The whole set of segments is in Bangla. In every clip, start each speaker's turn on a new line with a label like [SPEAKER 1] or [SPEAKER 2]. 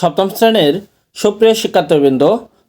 [SPEAKER 1] সপ্তম শ্রেণির সুপ্রিয় শিক্ষার্থীবৃন্দ,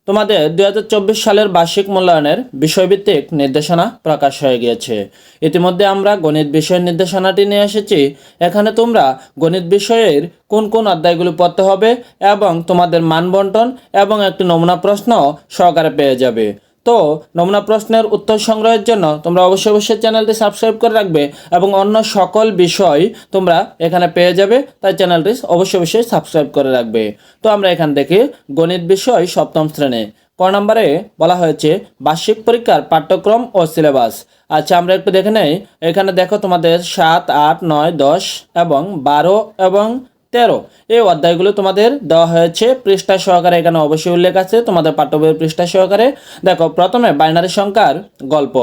[SPEAKER 1] তোমাদের দুই হাজার চব্বিশ সালের বার্ষিক মূল্যায়নের বিষয়ভিত্তিক নির্দেশনা প্রকাশ হয়ে গিয়েছে। ইতিমধ্যে আমরা গণিত বিষয়ের নির্দেশনাটি নিয়ে এসেছি। এখানে তোমরা গণিত বিষয়ের কোন কোন অধ্যায়গুলি পড়তে হবে এবং তোমাদের মানবন্টন এবং একটি নমুনা প্রশ্ন সহকারে পেয়ে যাবে। তো নমুনা প্রশ্নের উত্তর সংগ্রহের জন্য তোমরা অবশ্যই অবশ্যই চ্যানেলটি সাবস্ক্রাইব করে রাখবে এবং অন্য সকল বিষয় তোমরা এখানে পেয়ে যাবে, তাই চ্যানেলটি অবশ্যই অবশ্যই সাবস্ক্রাইব করে রাখবে। তো আমরা এখান থেকে গণিত বিষয় সপ্তম শ্রেণি, ক নম্বরে বলা হয়েছে বার্ষিক পরীক্ষার পাঠ্যক্রম ও সিলেবাস আচ্ছা আমরা একটু দেখে নেই, এখানে দেখো তোমাদের সাত, আট, নয়, দশ এবং বারো এবং তেরো। এই অধ্যায়গুলো তোমাদের দেওয়া হয়েছে পৃষ্ঠা সহকারে, এখানে অবশ্যই উল্লেখ আছে, তোমাদের পাঠ্য বইয়ের পৃষ্ঠা সহকারে। দেখো, প্রথমে বাইনারি সংখ্যার গল্প।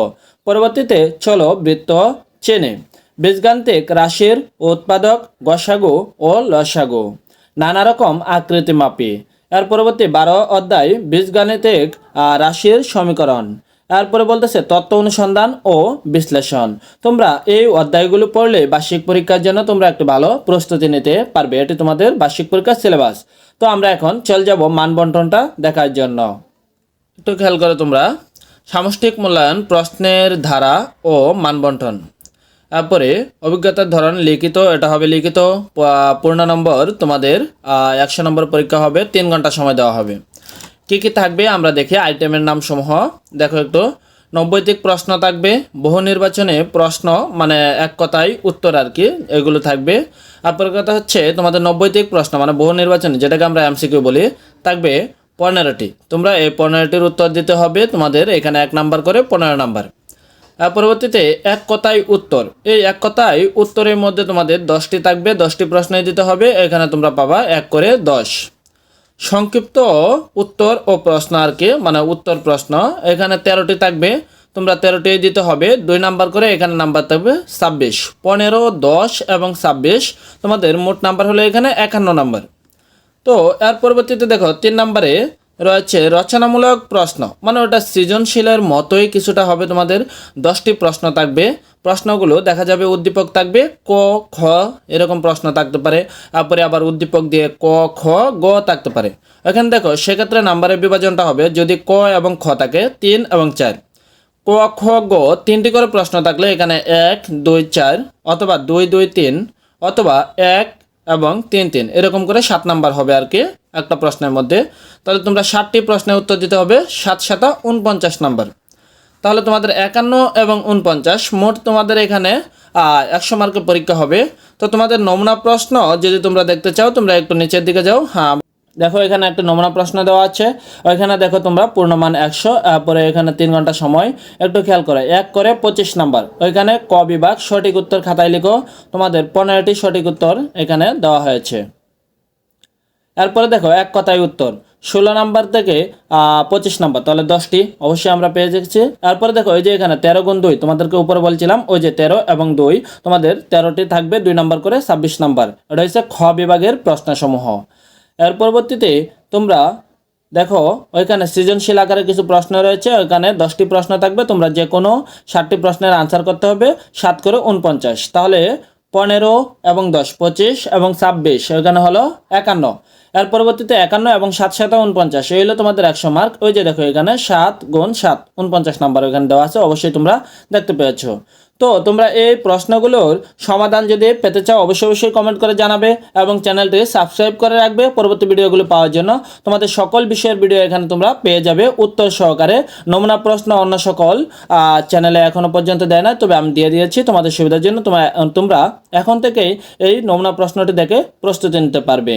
[SPEAKER 1] পরবর্তীতে চলো বৃত্ত চেনে। বীজগান্তিক রাশির উৎপাদক গসাগু ও লসাগু। নানা রকম আকৃতি মাপি। এর পরবর্তী বারো অধ্যায় বীজগাণিতিক রাশির সমীকরণ। এরপরে বলতেছে তত্ত্ব অনুসন্ধান ও বিশ্লেষণ। তোমরা এই অধ্যায়গুলো পড়লে বার্ষিক পরীক্ষার জন্য তোমরা একটু ভালো প্রস্তুতি নিতে পারবে। এটি তোমাদের বার্ষিক পরীক্ষার সিলেবাস তো আমরা এখন চল যাব মানবন্টনটা দেখার জন্য। একটু খেয়াল করো তোমরা। সামষ্টিক মূল্যায়ন, প্রশ্নের ধারা ও মানবন্টন তারপরে অভিজ্ঞতার ধরন লিখিত, এটা হবে লিখিত। পূর্ণ নম্বর তোমাদের একশো নম্বর পরীক্ষা হবে, তিন ঘণ্টা সময় দেওয়া হবে। কি কি থাকবে আমরা দেখি আইটেমের নাম সমূহ দেখো একটু। নব্বইতিক প্রশ্ন থাকবে, বহু নির্বাচনে প্রশ্ন মানে এক কথায় উত্তর আর কি, এগুলো থাকবে। তারপর কথা হচ্ছে তোমাদের নব্বইতিক প্রশ্ন মানে বহু নির্বাচনে, যেটাকে আমরা এমসিকিউ বলি, থাকবে পনেরোটি। তোমরা এই পনেরোটির উত্তর দিতে হবে তোমাদের, এখানে এক নাম্বার করে পনেরো নাম্বার। পরবর্তীতে এক কথায় উত্তর। এই এক কথায় উত্তরের মধ্যে তোমাদের দশটি থাকবে, দশটি প্রশ্নই দিতে হবে, এখানে তোমরা পাবা এক করে দশ। সংক্ষিপ্ত উত্তর ও প্রশ্ন আর কি মানে উত্তর প্রশ্ন। এখানে তেরোটি থাকবে, তোমরা তেরোটি দিতে হবে। দুই নাম্বার করে এখানে নাম্বার থাকবে ছাব্বিশ। পনেরো, দশ এবং ছাব্বিশ, তোমাদের মোট নাম্বার হলো এখানে একান্ন নাম্বার। তো, এর পরবর্তীতে দেখো, তিন নম্বরে রয়েছে। রচনামূলক প্রশ্ন। মানে ওটা সৃজনশীলের মতোই কিছুটা হবে তোমাদের। দশটি প্রশ্ন থাকবে। প্রশ্নগুলো দেখা যাবে উদ্দীপক থাকবে ক, খ, এরকম প্রশ্ন থাকতে পারে। তারপরে আবার উদ্দীপক দিয়ে ক, খ, গ থাকতে পারে। এখানে দেখো, সেক্ষেত্রে নাম্বারের বিভাজনটা হবে যদি ক এবং খ থাকে, তিন এবং চার। ক, খ, গ, তিনটি করে প্রশ্ন থাকলে এখানে এক, দুই, চার অথবা দুই দুই, তিন অথবা এক এবং তিন তিন। এরকম করে সাত নাম্বার হবে আর কি। একটা প্রশ্নের মধ্যে। তাহলে তোমরা ষাটটি প্রশ্নের উত্তর দিতে হবে, সাত সাতা উনপঞ্চাশ নাম্বার। তাহলে তোমাদের একান্ন এবং উনপঞ্চাশ, মোট তোমাদের এখানে একশো মার্কের পরীক্ষা হবে। তো তোমাদের নমুনা প্রশ্ন, যদি তোমরা দেখতে চাও, তোমরা একটু নিচের দিকে যাও। হ্যাঁ দেখো এখানে একটা নমুনা প্রশ্ন দেওয়া আছে। ওইখানে দেখো তোমরা পূর্ণমান একশো, তারপরে এখানে তিন ঘণ্টা সময়। একটু খেয়াল করে, এক করে পঁচিশ নাম্বার। ওইখানে ক বিভাগ, সঠিক উত্তর খাতায় লিখো। তোমাদের পনেরোটি সঠিক উত্তর এখানে দেওয়া হয়েছে। এরপরে দেখো, এক কথায় উত্তর। ষোলো নাম্বার থেকে পঁচিশ নাম্বার, তাহলে দশটি, অবশ্যই আমরা পেয়ে যাচ্ছি। তারপরে দেখো, এই যে এখানে তেরো গুণ দুই, তোমাদেরকে উপরে বলছিলাম, ওই যে তেরো এবং দুই, তোমাদের তেরোটি থাকবে দুই নাম্বার করে ছাব্বিশ নাম্বার। এটা হচ্ছে খ বিভাগের প্রশ্নসমূহ। এর পরবর্তীতে তোমরা দেখো, ওইখানে সৃজনশীল আকারে কিছু প্রশ্ন রয়েছে, ওইখানে দশটি প্রশ্ন থাকবে, তোমরা যে কোনো ষাটটি প্রশ্নের আনসার করতে হবে, সাত করে উনপঞ্চাশ তাহলে পনেরো এবং দশ, পঁচিশ এবং ছাব্বিশ, ওইখানে হলো একান্ন। এর পরবর্তীতে একান্ন এবং সাত সাত উনপঞ্চাশ। এই হলো তোমাদের একশো মার্ক ওই যে দেখো এখানে সাত গুণ সাত, উনপঞ্চাশ নাম্বার ওইখানে দেওয়া আছে, অবশ্যই তোমরা দেখতে পেয়েছ। তো তোমরা এই প্রশ্নগুলোর সমাধান যদি পেতে চাও, অবশ্যই অবশ্যই কমেন্ট করে জানাবে এবং চ্যানেলটি সাবস্ক্রাইব করে রাখবে পরবর্তী ভিডিওগুলো পাওয়ার জন্য। তোমাদের সকল বিষয়ের ভিডিও এখানে তোমরা পেয়ে যাবে উত্তর সহকারে। নমুনা প্রশ্ন অন্য সকল চ্যানেলে এখনও পর্যন্ত দেয় না তবে আমি দিয়ে দিয়েছি। তোমাদের সুবিধার জন্য তোমরা তোমরা এখন থেকেই এই নমুনা প্রশ্নটি দেখে প্রস্তুতি নিতে পারবে।